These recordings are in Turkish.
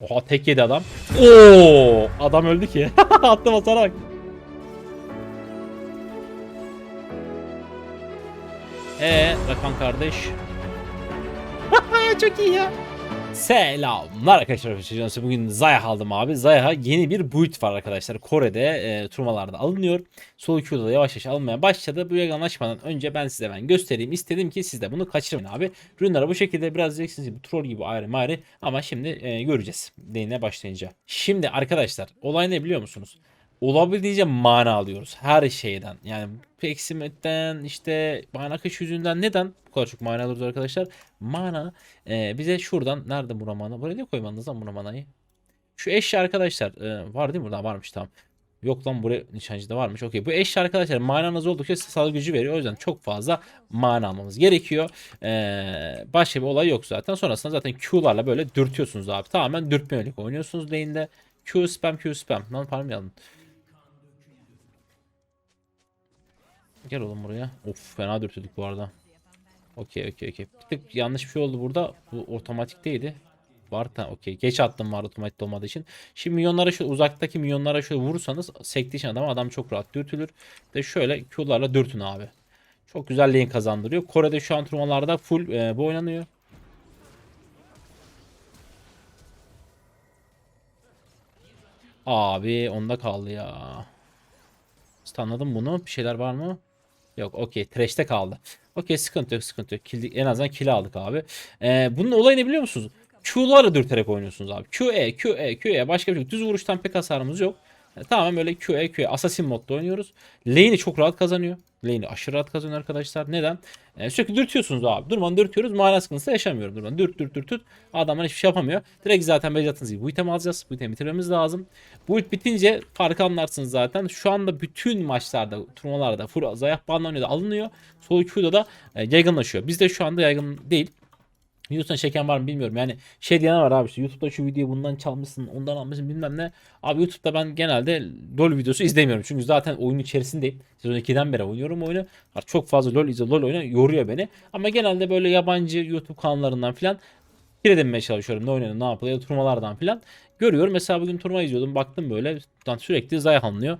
Oha tek yedi adam. Oo, adam öldü ki. Attım hasara bak. Ee, Rakan kardeş. Çok iyi ya. Selamlar arkadaşlar. Bugün Zayah aldım abi. Zayah'a yeni bir build var arkadaşlar. Kore'de e, turnuvalarda alınıyor. Solo da yavaş yavaş alınmaya başladı. Bu yaganlaşmadan önce ben size ben göstereyim. İstedim ki siz de bunu kaçırmayın abi. Ürünlere bu şekilde biraz diyeceksiniz ki bu troll gibi ayrı ayrı. Ama şimdi e, göreceğiz. Değine başlayınca. Şimdi arkadaşlar olay ne biliyor musunuz? Olabildiğince mana alıyoruz her şeyden. Yani Peksimet'ten işte mana akış yüzünden neden bu kadar çok mana alıyoruz arkadaşlar? Mana e, bize şuradan nerede bu mana? Buraya ne koymanız lan bu manayı? Şu eşya arkadaşlar e, var değil mi? Burada varmış tamam. Yok lan buraya nişancıda varmış. Okey. Bu eşya arkadaşlar mananız oldukça size sağlık gücü veriyor. O yüzden çok fazla mana almamız gerekiyor. Ee, başka bir olay yok zaten. Sonrasında zaten Q'larla böyle dürtüyorsunuz abi. Tamamen dürtme yönelik oynuyorsunuz lane'de. Q spam Q spam. Lan parmayalım. Gel oğlum buraya. Of fena dürtüldük bu arada. Okey okey okey. Bir tık yanlış bir şey oldu burada. Bu otomatik değildi. Var da okey. Geç attım var otomatik olmadığı için. Şimdi milyonlara şu uzaktaki milyonlara şöyle vurursanız sektiği için adam adam çok rahat dürtülür. De şöyle Q'larla dürtün abi. Çok güzel lane kazandırıyor. Kore'de şu an turnuvalarda full e, bu oynanıyor. Abi onda kaldı ya. Anladım bunu. Bir şeyler var mı? Yok okey. Trash'te kaldı. Okey sıkıntı yok sıkıntı yok. Kill, en azından kill aldık abi. Ee, bunun olayı ne biliyor musunuz? Q'larla dürterek oynuyorsunuz abi. QE, QE, QE. Başka bir şey. Düz vuruştan pek hasarımız yok. Yani tamamen böyle QE, QE. Assassin modda oynuyoruz. Lane'i çok rahat kazanıyor. Lane'i aşırı rahat kazanıyor arkadaşlar. Neden? Ee, sürekli dürtüyorsunuz abi. Durmadan dürtüyoruz. Mana sıkıntısı yaşamıyorum. Durmadan dürt dürt dürt dürt. Adamlar hiçbir şey yapamıyor. Direkt zaten belirttiniz gibi bu itemi alacağız. Bu itemi bitirmemiz lazım. Bu it bitince farkı anlarsınız zaten. Şu anda bütün maçlarda, turnuvalarda full zayıf banlanıyor da alınıyor. Solo queue'da da e, yaygınlaşıyor. Bizde şu anda yaygın değil. Videosuna çeken var mı bilmiyorum. Yani şey diyen var abi işte YouTube'da şu videoyu bundan çalmışsın, ondan almışsın bilmem ne. Abi YouTube'da ben genelde LoL videosu izlemiyorum. Çünkü zaten oyunun içerisindeyim. Sezon 2'den beri oynuyorum oyunu. Çok fazla LoL izle, LoL oyunu yoruyor beni. Ama genelde böyle yabancı YouTube kanallarından filan bir edinmeye çalışıyorum. Ne oynanıyor, ne yapılıyor, turnuvalardan filan. Görüyorum. Mesela bugün turnuva izliyordum. Baktım böyle sürekli Zaya anlıyor.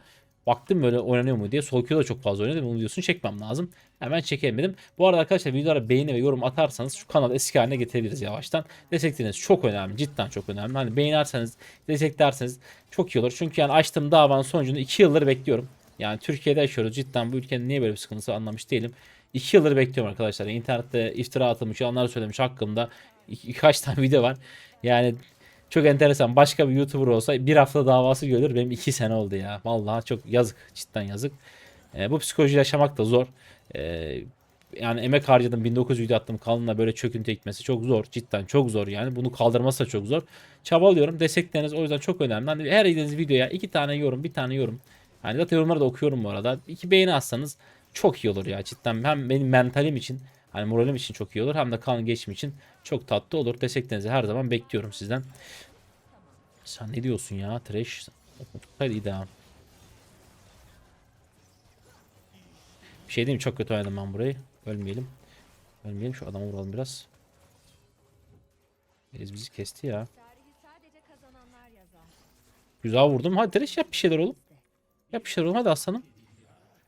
Baktım böyle oynanıyor mu diye. Sol da çok fazla oynadı. Bunun videosunu çekmem lazım. Hemen çekemedim. Bu arada arkadaşlar videolara beğeni ve yorum atarsanız şu kanalı eski haline getirebiliriz yavaştan. Destekleriniz çok önemli. Cidden çok önemli. Hani beğenerseniz, desteklerseniz çok iyi olur. Çünkü yani açtığım davanın sonucunu 2 yıldır bekliyorum. Yani Türkiye'de yaşıyoruz. Cidden bu ülkenin niye böyle bir sıkıntısı anlamış değilim. 2 yıldır bekliyorum arkadaşlar. İnternette iftira atılmış, yalanlar söylemiş hakkımda. Birkaç tane video var. Yani çok enteresan. Başka bir YouTuber olsa bir hafta davası görür. Benim iki sene oldu ya. Vallahi çok yazık. Cidden yazık. E, bu psikoloji yaşamak da zor. E, yani emek harcadım. 1900 video attım. Kanalına böyle çöküntü ekmesi çok zor. Cidden çok zor yani. Bunu kaldırması da çok zor. Çabalıyorum. Destekleriniz o yüzden çok önemli. Hani her izlediğiniz videoya iki tane yorum, bir tane yorum. Yani zaten yorumları da okuyorum bu arada. İki beğeni atsanız çok iyi olur ya cidden. Hem benim mentalim için hani moralim için çok iyi olur. Hem de kan geçim için çok tatlı olur. Desteklerinizi her zaman bekliyorum sizden. Sen ne diyorsun ya? Trash. Hadi devam. Bir şey diyeyim? Çok kötü oynadım ben burayı. Ölmeyelim. Ölmeyelim. Şu adama vuralım biraz. Ez bizi kesti ya. Güzel vurdum. Hadi Trash yap bir şeyler oğlum. Yap bir şeyler oğlum. Hadi aslanım.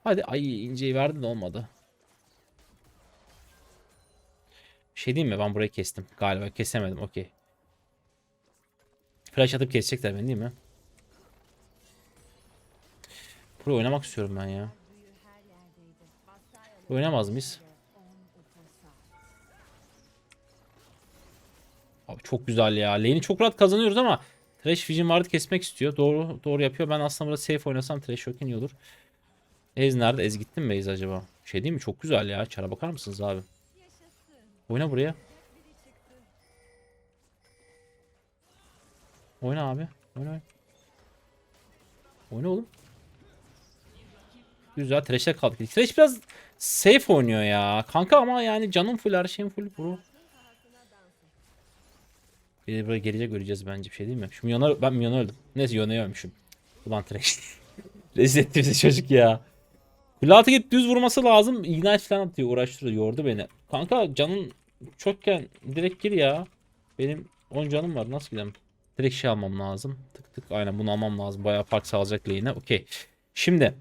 Hadi. Ay inceyi verdin olmadı. Şey diyeyim mi? Ben burayı kestim. Galiba kesemedim. Okey. Flash atıp kesecekler beni değil mi? Burayı oynamak istiyorum ben ya. Oynamaz mıyız? Abi çok güzel ya. Lane'i çok rahat kazanıyoruz ama Thresh Vision vardı kesmek istiyor. Doğru doğru yapıyor. Ben aslında burada safe oynasam Thresh yok iyi olur. Ez nerede? Ez gittin mi Ez acaba? Şey değil mi? Çok güzel ya. Çara bakar mısınız abi? Oyna buraya. Oyna abi. Oyna oyna. Oyna oğlum. Güzel. Thresh'e kaldık. Thresh biraz safe oynuyor ya. Kanka ama yani canım full her şeyim full bro. Bir böyle gelecek göreceğiz bence bir şey değil mi? Şu milyona ben milyona öldüm. Neyse Yona'yı ölmüşüm. Ulan Thresh. Rezil etti bizi çocuk ya. Kulatı git düz vurması lazım. Ignite falan atıyor. Uğraştırıyor. Yordu beni. Kanka canın çokken direkt gir ya. Benim 10 canım var. Nasıl gidem? Direkt şey almam lazım. Tık tık aynen bunu almam lazım. Bayağı fark sağlayacak lane'e. Okey. Şimdi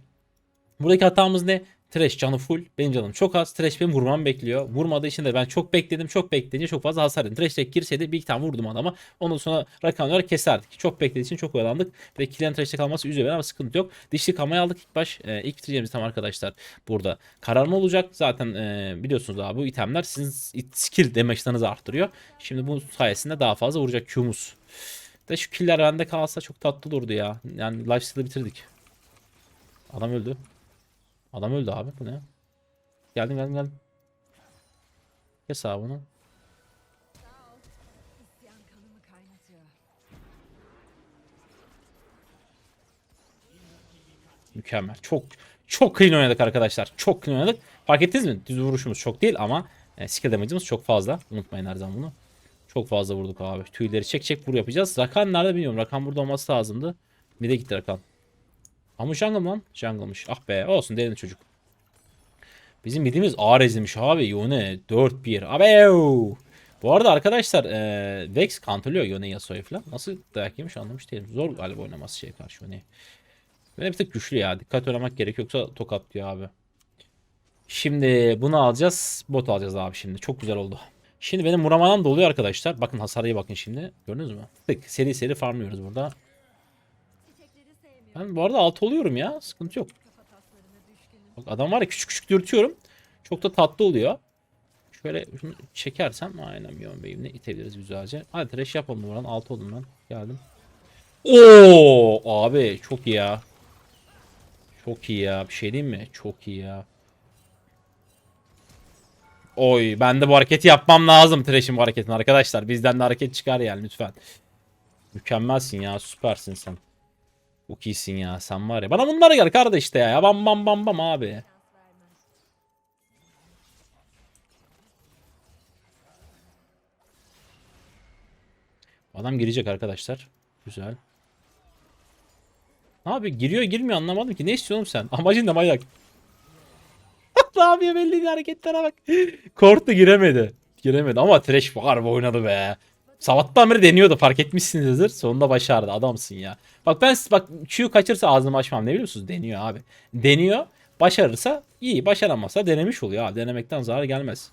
buradaki hatamız ne? Trash canı full. Benim canım çok az. Trash benim vurmamı bekliyor. Vurmadığı için de ben çok bekledim. Çok bekleyince çok fazla hasar yedim. Trash tek girseydi bir iki tane vurdum adama. Ondan sonra rakamları keserdik. Çok beklediği için çok oyalandık. Ve killen trash'te kalması üzüyor beni ama sıkıntı yok. Dişli kamayı aldık ilk baş. Ee, ilk bitireceğimiz tam arkadaşlar burada. Kararma olacak. Zaten e, biliyorsunuz abi bu itemler sizin skill damage'larınızı arttırıyor. Şimdi bu sayesinde daha fazla vuracak Q'muz. De şu killer bende kalsa çok tatlı olurdu ya. Yani lifesteal'ı bitirdik. Adam öldü. Adam öldü abi. Bu ne? Geldim geldim geldim. İsyan kanımı kaynatıyor. Mükemmel. Çok çok clean oynadık arkadaşlar. Çok clean oynadık. Fark ettiniz mi? Düz vuruşumuz çok değil ama e, skill damage'ımız çok fazla. Unutmayın her zaman bunu. Çok fazla vurduk abi. Tüyleri çek çek vur yapacağız. Rakan nerede bilmiyorum. Rakan burada olması lazımdı. Bir de gitti Rakan. Ama jungle lan? Jungle'mış. Ah be olsun derin çocuk. Bizim midimiz ağır ezilmiş abi. Yone 4-1. Abi Bu arada arkadaşlar e, Vex kantılıyor Yone Yasuo'yu falan. Nasıl dayak yemiş anlamış değilim. Zor galiba oynaması şey karşı Yone'yi. Böyle bir tık güçlü ya. Dikkat oynamak gerek yoksa tokat diyor abi. Şimdi bunu alacağız. Bot alacağız abi şimdi. Çok güzel oldu. Şimdi benim Muramanam doluyor arkadaşlar. Bakın hasarıya bakın şimdi. Gördünüz mü? Tık seri seri farmlıyoruz burada. Ben bu arada alt oluyorum ya. Sıkıntı yok. Bak adam var ya küçük küçük dürtüyorum. Çok da tatlı oluyor. Şöyle şunu çekersem aynen Mion Bey'imle itebiliriz güzelce. Hadi trash yapalım buradan. Alt oldum ben. Geldim. Oo abi çok iyi ya. Çok iyi ya. Bir şey diyeyim mi? Çok iyi ya. Oy ben de bu hareketi yapmam lazım. Trash'in bu hareketini arkadaşlar. Bizden de hareket çıkar yani lütfen. Mükemmelsin ya. Süpersin sen. Çok iyisin ya. Sen var ya. Bana bunları gel kardeş işte ya. Bam bam bam bam abi. Adam girecek arkadaşlar. Güzel. Abi giriyor girmiyor anlamadım ki. Ne istiyorsun sen? Amacın ne manyak? ne yapıyor belli hareketlere bak. Korktu giremedi. Giremedi ama trash var bu oynadı be. Sabahtan beri deniyordu fark etmişsinizdir. Sonunda başardı adamsın ya. Bak ben bak Q kaçırsa ağzımı açmam ne biliyor musunuz? Deniyor abi. Deniyor. Başarırsa iyi. Başaramazsa denemiş oluyor abi. Denemekten zarar gelmez.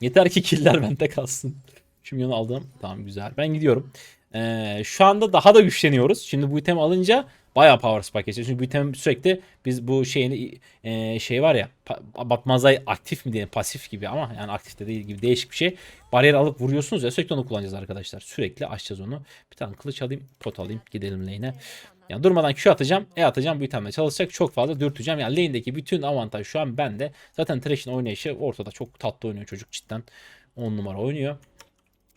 Yeter ki killer bende kalsın. Şimdi yanı aldım. Tamam güzel. Ben gidiyorum. Ee, şu anda daha da güçleniyoruz. Şimdi bu itemi alınca bayağı power spike geçiyor. Çünkü bu item sürekli biz bu şeyini e, şey var ya batmazay aktif mi diyelim pasif gibi ama yani aktif de değil gibi değişik bir şey. Bariyer alıp vuruyorsunuz ya sürekli onu kullanacağız arkadaşlar. Sürekli açacağız onu. Bir tane kılıç alayım pot alayım gidelim lane'e. Yani durmadan Q atacağım, E atacağım bu itemle çalışacak. Çok fazla dürteceğim. Yani lane'deki bütün avantaj şu an bende. Zaten Thresh'in oynayışı ortada. Çok tatlı oynuyor çocuk cidden. 10 numara oynuyor.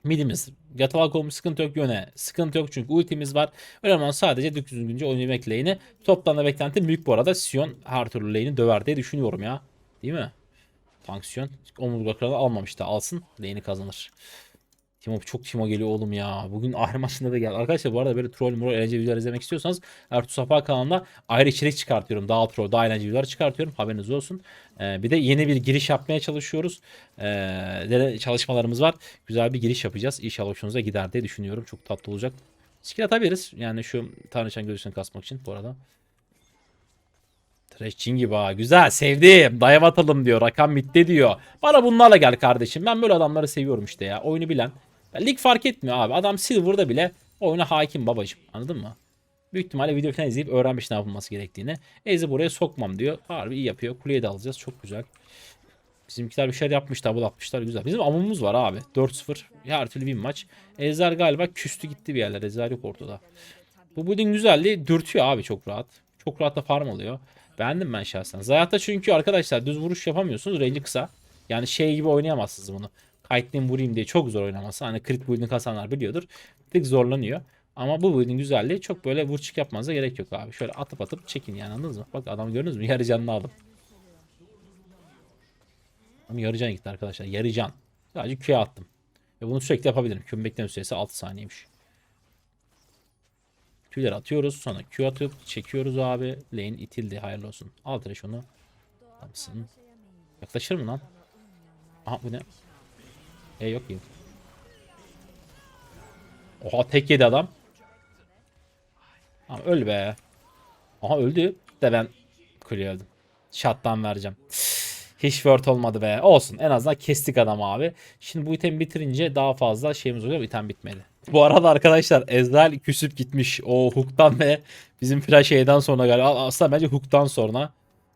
Midimiz yatalak olmuş sıkıntı yok yöne. Sıkıntı yok çünkü ultimiz var. Önemli olan sadece düzgünce oynayabilmek lane'i. Toplamda beklentim büyük bu arada. Sion her türlü lane'i döver diye düşünüyorum ya. Değil mi? Tanksiyon. Omurga kralı almamış da alsın. Lane'i kazanır. Timo çok Timo geliyor oğlum ya. Bugün ahir maçında da geldi. Arkadaşlar bu arada böyle troll muro eğlenceli videolar izlemek istiyorsanız Ertuğ Safa kanalında ayrı içerik çıkartıyorum. Daha troll, daha eğlenceli videolar çıkartıyorum. Haberiniz olsun. Ee, bir de yeni bir giriş yapmaya çalışıyoruz. Ee, çalışmalarımız var. Güzel bir giriş yapacağız. İnşallah hoşunuza gider diye düşünüyorum. Çok tatlı olacak. Skill atabiliriz. Yani şu Tanrıçan göğsünü kasmak için bu arada. Trash gibi ha. Güzel sevdim. Dayav atalım diyor. Rakam bitti diyor. Bana bunlarla gel kardeşim. Ben böyle adamları seviyorum işte ya. Oyunu bilen. Ya lig fark etmiyor abi. Adam Silver'da bile oyuna hakim babacım. Anladın mı? Büyük ihtimalle video falan izleyip öğrenmiş ne yapılması gerektiğini. Ezi buraya sokmam diyor. Harbi iyi yapıyor. Kuleye de alacağız. Çok güzel. Bizimkiler bir şeyler yapmış. Double atmışlar. Güzel. Bizim amumuz var abi. 4-0. Her türlü bir maç. Ezer galiba küstü gitti bir yerler. Ezer yok ortada. Bu building güzelliği dürtüyor abi çok rahat. Çok rahat da farm alıyor. Beğendim ben şahsen. Zayatta çünkü arkadaşlar düz vuruş yapamıyorsunuz. Range'i kısa. Yani şey gibi oynayamazsınız bunu. Kite'nin vurayım diye çok zor oynaması. Hani crit build'ini kasanlar biliyordur. Bir zorlanıyor. Ama bu build'in güzelliği çok böyle vurçuk yapmanıza gerek yok abi. Şöyle atıp atıp çekin yani anladınız mı? Bak adam gördünüz mü? Yarı canını aldım. Ama yarı can gitti arkadaşlar. Yarı can. Sadece Q'ye attım. Ve bunu sürekli yapabilirim. Q'un bekleme süresi 6 saniyeymiş. Q'leri atıyoruz. Sonra Q atıp çekiyoruz abi. Lane itildi. Hayırlı olsun. Al trash onu. Yaklaşır mı lan? Aha bu ne? E yok yok. Oha tek yedi adam. Ama öl be. Aha öldü. De ben kuleye öldüm. Shot'tan vereceğim. Hiç word olmadı be. Olsun. En azından kestik adam abi. Şimdi bu itemi bitirince daha fazla şeyimiz oluyor. İtem bitmedi. Bu arada arkadaşlar Ezreal küsüp gitmiş. O hook'tan ve bizim flash şeyden sonra galiba. Aslında bence hook'tan sonra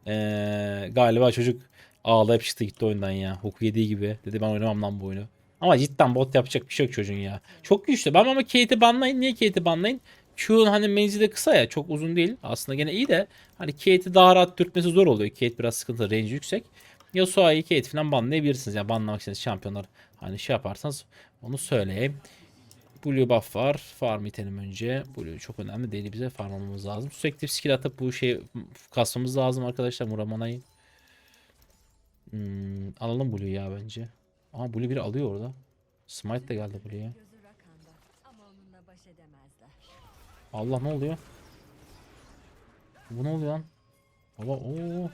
ee, galiba çocuk ağlayıp çıktı gitti oyundan ya. Hook yediği gibi. Dedi ben oynamam lan bu oyunu. Ama cidden bot yapacak bir şey yok çocuğun ya. Çok güçlü. Ben ama Kate'i banlayın. Niye Kate'i banlayın? Q'un hani menzili kısa ya. Çok uzun değil. Aslında gene iyi de. Hani Kate'i daha rahat dürtmesi zor oluyor. Kate biraz sıkıntı. Range yüksek. Yasuo'yu Kate falan banlayabilirsiniz. Yani banlamak için şampiyonlar hani şey yaparsanız onu söyleyeyim. Blue buff var. Farm itelim önce. Blue çok önemli değil bize farmlamamız lazım. Sürekli skill atıp bu şeyi kasmamız lazım arkadaşlar. Muramana'yı. Hmm, alalım Blue'yu ya bence. Aha Blue biri alıyor orada. Smite de geldi Blue'ya. Allah ne oluyor? Bu ne oluyor lan? Baba ooo.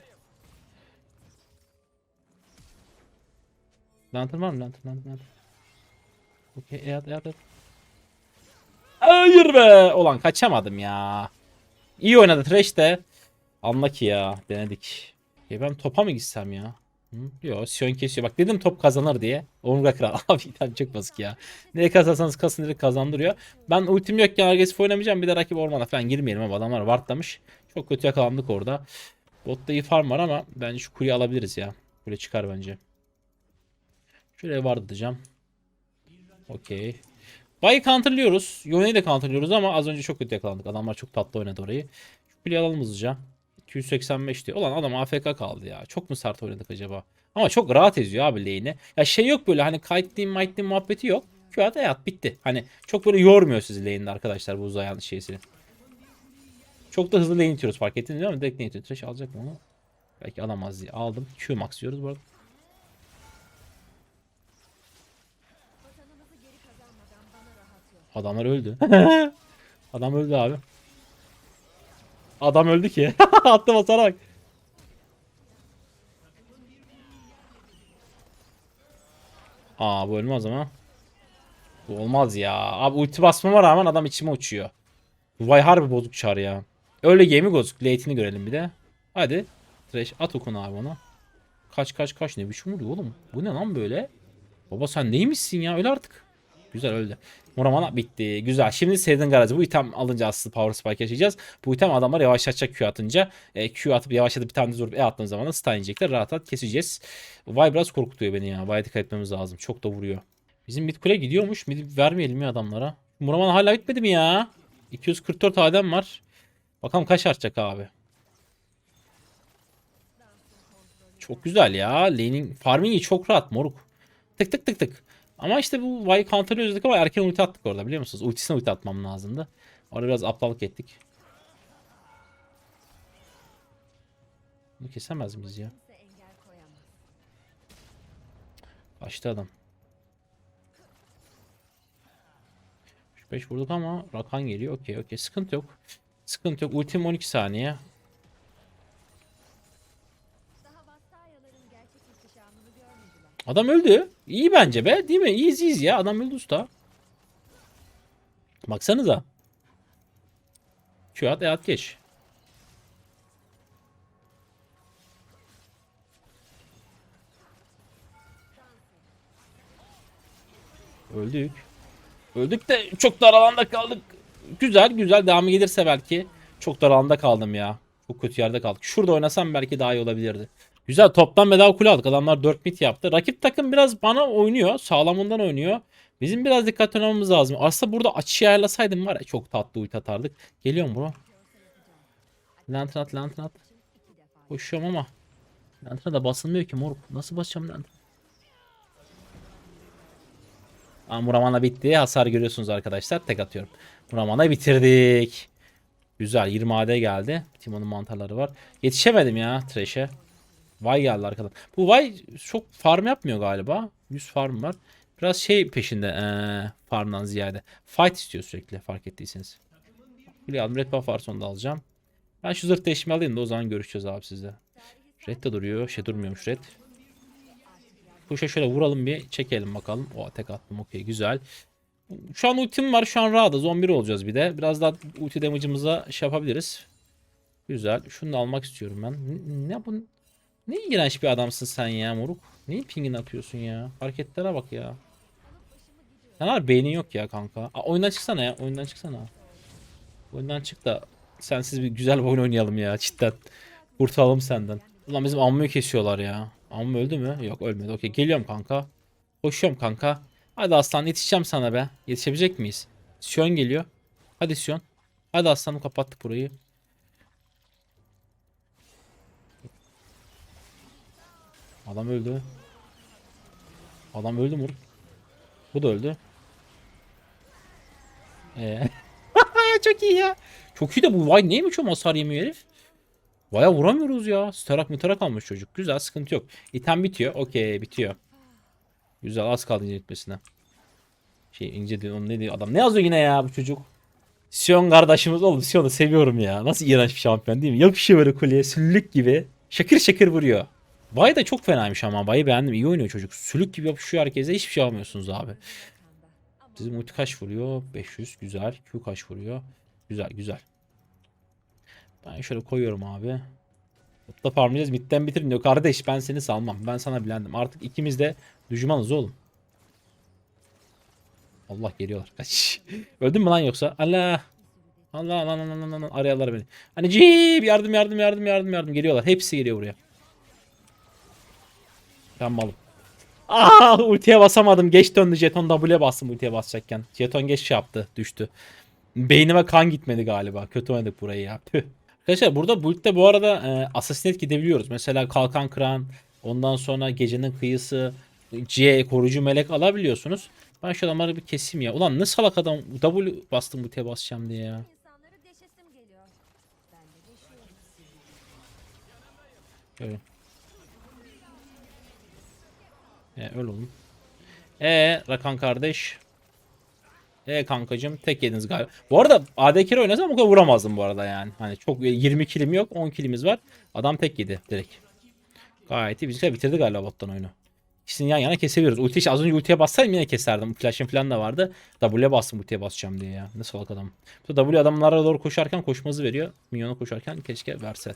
Lantern var mı? Lantern, lantern, lantern. Okey, eyat, eyat, eyat. Hayır be! Ulan kaçamadım ya. İyi oynadı Thresh de. Anla ki ya. Denedik. Ya ben topa mı gitsem ya? Hı? Yo Sion kesiyor. Bak dedim top kazanır diye. Omurga kral. Abi itham çok basık ya. Ne kazansanız kasın direkt kazandırıyor. Ben ultim yokken agresif oynamayacağım. Bir de rakip ormana falan girmeyelim abi. Adamlar wardlamış. Çok kötü yakalandık orada. Botta iyi farm var ama bence şu kuleyi alabiliriz ya. Kule çıkar bence. Şuraya ward atacağım. Okey. Bayı counterlıyoruz. Yone'yi de counterlıyoruz ama az önce çok kötü yakalandık. Adamlar çok tatlı oynadı orayı. Şu kuleyi alalım hızlıca. 285 diyor. Ulan adam AFK kaldı ya. Çok mu sert oynadık acaba? Ama çok rahat eziyor abi lane'i. Ya şey yok böyle hani kite'liğin mite'liğin muhabbeti yok. Qat hayat bitti. Hani çok böyle yormuyor sizi lane'de arkadaşlar bu uzayan şeysini. Çok da hızlı lane itiyoruz fark ettiniz değil mi? Direkt lane itiyor. Trash alacak mı onu? Belki alamaz diye aldım. Q max diyoruz bu arada. Adamlar öldü. Adam öldü abi. Adam öldü ki. Attım hasara bak. Aa bu ölmez ama. Bu olmaz ya. Abi ulti basmama rağmen adam içime uçuyor. Vay harbi bozuk çar ya. Öyle gemi bozuk. Late'ini görelim bir de. Hadi. Trash at okunu abi ona. Kaç kaç kaç ne biçim oluyor oğlum. Bu ne lan böyle? Baba sen neymişsin ya öyle artık. Güzel öldü. Muramana bitti. Güzel. Şimdi Seriden Garajı. Bu item alınca aslında Power Spike yaşayacağız. Bu item adamlar yavaşlatacak Q atınca. E, Q atıp yavaşlatıp bir tane de vurup E attığımız zaman da stun yiyecekler. Rahat rahat keseceğiz. Vay biraz korkutuyor beni ya. Vay dikkat etmemiz lazım. Çok da vuruyor. Bizim mid kule gidiyormuş. Mid vermeyelim ya adamlara. Muramana hala bitmedi mi ya? 244 adem var. Bakalım kaç artacak abi. Çok güzel ya. Laning farming'i çok rahat moruk. Tık tık tık tık. Ama işte bu Vay counter'ı özledik ama erken ulti attık orada biliyor musunuz? Ultisine ulti atmam lazımdı. Orada biraz aptallık ettik. Bunu kesemez miyiz ya? Kaçtı adam. 5 vurduk ama Rakan geliyor. Okey okey sıkıntı yok. Sıkıntı yok. Ultim 12 saniye. Adam öldü. İyi bence be. Değil mi? İyiyiz iyiyiz ya. Adam öldü usta. Baksanıza. Şu at, e at geç. Öldük. Öldük de çok dar alanda kaldık. Güzel güzel devamı gelirse belki. Çok dar alanda kaldım ya. Çok kötü yerde kaldık. Şurada oynasam belki daha iyi olabilirdi. Güzel toptan bedava kule aldık. Adamlar 4 mit yaptı. Rakip takım biraz bana oynuyor. Sağlamından oynuyor. Bizim biraz dikkat etmemiz lazım. Aslında burada açıyı ayarlasaydım var ya çok tatlı ulti atardık. Geliyor mu bro? Lantern at lantern at. Koşuyorum ama. Lantern'a da basılmıyor ki moruk. Nasıl basacağım lantern? Aa, Muramana bitti. Hasar görüyorsunuz arkadaşlar. Tek atıyorum. Muramana bitirdik. Güzel. 20 AD geldi. Timon'un mantarları var. Yetişemedim ya Thresh'e. Vay geldi arkadan. Bu Vay çok farm yapmıyor galiba. 100 farm var. Biraz şey peşinde ee, farmdan ziyade. Fight istiyor sürekli fark ettiyseniz. Biliyorum red buff var sonunda alacağım. Ben şu zırh değişimi alayım da o zaman görüşeceğiz abi sizle. Red de duruyor. Şey durmuyormuş red. Şey şöyle vuralım bir çekelim bakalım. O tek attım okey güzel. Şu an ultim var. Şu an rahatız. 11 olacağız bir de. Biraz daha ulti damage'ımıza şey yapabiliriz. Güzel. Şunu da almak istiyorum ben. Ne bu? Ne iğrenç bir adamsın sen ya moruk. Neyin pingini atıyorsun ya? Hareketlere bak ya. Sen var beynin yok ya kanka. Aa, oyundan çıksana ya. Oyundan çıksana. Oyundan çık da sensiz bir güzel oyun oynayalım ya cidden. Kurtulalım senden. Ulan bizim Ammu'yu kesiyorlar ya. Ammu öldü mü? Yok ölmedi. Okey geliyorum kanka. Koşuyorum kanka. Hadi aslan yetişeceğim sana be. Yetişebilecek miyiz? Sion geliyor. Hadi Sion. Hadi aslanım kapattık burayı. Adam öldü. Adam öldü mü? Bu da öldü. Ee. Çok iyi ya. Çok iyi de bu vay neymiş o hasar yemiyor herif. Vaya vuramıyoruz ya. Starak mitarak almış çocuk. Güzel sıkıntı yok. İtem bitiyor. Okey bitiyor. Güzel az kaldı ince bitmesine. Şey ince. Onun ne diyor adam. Ne yazıyor yine ya bu çocuk? Sion kardeşimiz oğlum Sion'u seviyorum ya. Nasıl iğrenç bir şampiyon değil mi? Yapışıyor böyle kuleye süllük gibi. Şakır şakır vuruyor. Bay da çok fenaymış ama Bay'ı beğendim. İyi oynuyor çocuk. Sülük gibi yapışıyor herkese. Hiçbir şey almıyorsunuz abi. Bizim ulti kaç vuruyor? 500. Güzel. Q kaç vuruyor? Güzel güzel. Ben şöyle koyuyorum abi. Mutla farmlayacağız. Midden bitirin diyor. Kardeş ben seni salmam. Ben sana bilendim. Artık ikimiz de düşmanız oğlum. Allah geliyorlar. Kaç. Öldün mü lan yoksa? Allah. Allah Allah Allah Allah Allah arıyorlar beni. Hani cip yardım yardım yardım yardım yardım geliyorlar. Hepsi geliyor buraya. Ben malım. Aa ultiye basamadım. Geç döndü jeton W'ye bastım ultiye basacakken. Jeton geç şey yaptı. Düştü. Beynime kan gitmedi galiba. Kötü oynadık burayı ya. Arkadaşlar burada build'de bu arada e, assassinate gidebiliyoruz. Mesela kalkan kıran, ondan sonra gecenin kıyısı, C koruyucu melek alabiliyorsunuz. Ben şu adamları bir keseyim ya. Ulan ne salak adam W bastım ultiye basacağım diye ya. Şöyle. E, öl oğlum. E Rakan kardeş. E kankacım tek yediniz galiba. Bu arada AD carry oynasam o kadar vuramazdım bu arada yani. Hani çok 20 kilim yok 10 kilimiz var. Adam tek yedi direkt. Gayet iyi. Bizimkiler bitirdi galiba bottan oyunu. İkisini yan yana kesebiliyoruz. Ulti az önce ultiye bassaydım yine keserdim. Flash'ım falan da vardı. W'ye bastım ultiye basacağım diye ya. Ne salak adam. Bu W adamlara doğru koşarken koşmazı veriyor. Minyona koşarken keşke verse.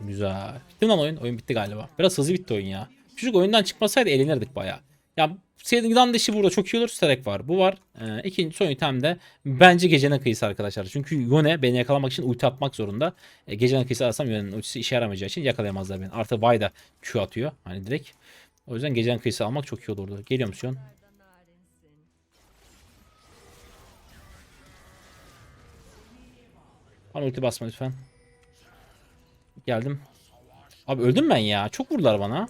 Güzel. Bitti lan oyun? Oyun bitti galiba. Biraz hızlı bitti oyun ya. Çocuk oyundan çıkmasaydı eğlenirdik baya. Ya Sedan dışı burada çok iyi olur. Sterek var. Bu var. Ee, ikinci son item de bence gecenin kıyısı arkadaşlar. Çünkü Yone beni yakalamak için ulti atmak zorunda. E, gecenin kıyısı atsam Yone'nin ultisi işe yaramayacağı için yakalayamazlar beni. Artı Vay da Q atıyor. Hani direkt. O yüzden gecenin kıyısı almak çok iyi olurdu. Geliyor musun? Bana ulti basma lütfen. Geldim. Abi öldüm ben ya. Çok vurdular bana.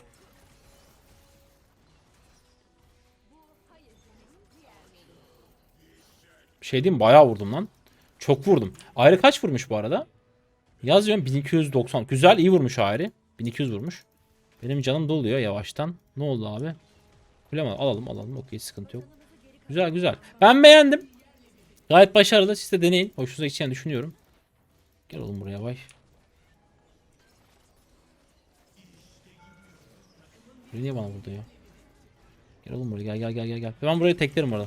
Şey diyeyim bayağı vurdum lan. Çok vurdum. Ayrı kaç vurmuş bu arada? Yazıyorum 1290. Güzel iyi vurmuş Ayrı. 1200 vurmuş. Benim canım doluyor yavaştan. Ne oldu abi? Mi? Alalım alalım. Okey sıkıntı yok. Güzel güzel. Ben beğendim. Gayet başarılı. Siz de deneyin. Hoşunuza gideceğini düşünüyorum. Gel oğlum buraya. Biri niye bana vurdu ya? Gel oğlum buraya gel gel gel gel. Ben burayı teklerim orada.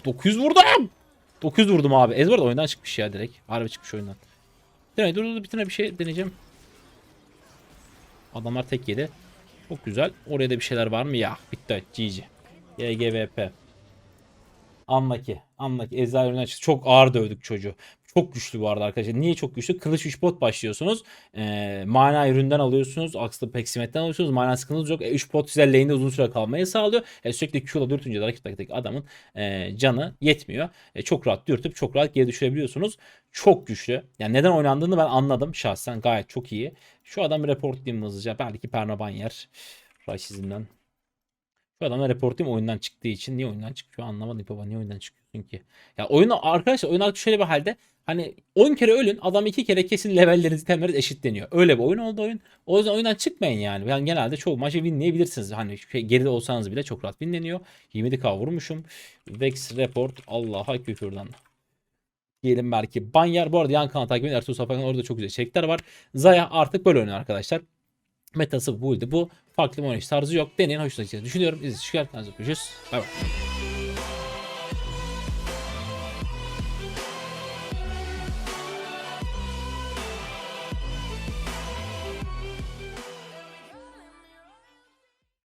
Of, 900 vurdum. 900 vurdum abi. Ez bu arada oyundan çıkmış ya direkt. Harbi çıkmış oyundan. Demek dur dur bir tane bir şey deneyeceğim. Adamlar tek yedi. Çok güzel. Oraya da bir şeyler var mı? Ya bitti. GG. GGVP. Anlaki. Anlaki. Ezra önüne çıktı. Çok ağır dövdük çocuğu. Çok güçlü bu arada arkadaşlar. Niye çok güçlü? Kılıç 3 bot başlıyorsunuz. Ee, mana üründen alıyorsunuz. Akslı peksimetten alıyorsunuz. Mana sıkıntınız yok. E, 3 bot size lane'de uzun süre kalmayı sağlıyor. E, sürekli Q'la dürtünce de rakipteki adamın e, canı yetmiyor. E, çok rahat dürtüp çok rahat geri düşürebiliyorsunuz. Çok güçlü. Yani neden oynandığını ben anladım şahsen. Gayet çok iyi. Şu adamı reportlayayım hızlıca. Belki pernaban yer. Raşizmden. Şu adamı reportlayayım oyundan çıktığı için. Niye oyundan çıkıyor anlamadım baba. Niye oyundan çıkıyorsun ki? Ya oyunu arkadaşlar oyun artık şöyle bir halde. Hani 10 kere ölün adam 2 kere kesin levelleriniz itemleriniz eşitleniyor. Öyle bir oyun oldu oyun. O yüzden oyundan çıkmayın yani. Yani genelde çoğu maçı winleyebilirsiniz. Hani şey, geride olsanız bile çok rahat winleniyor. 27k vurmuşum. Vex report Allah'a küfürden. Diyelim belki. Banyer bu arada yan kanal takip edin. Ertuğrul Sapan orada çok güzel içerikler var. Zaya artık böyle oynuyor arkadaşlar. Metası buydu. Bu farklı bir oynayış tarzı yok. Deneyin hoşuna gideceğini düşünüyorum. İzlediğiniz için kendinize görüşürüz. Bay bay.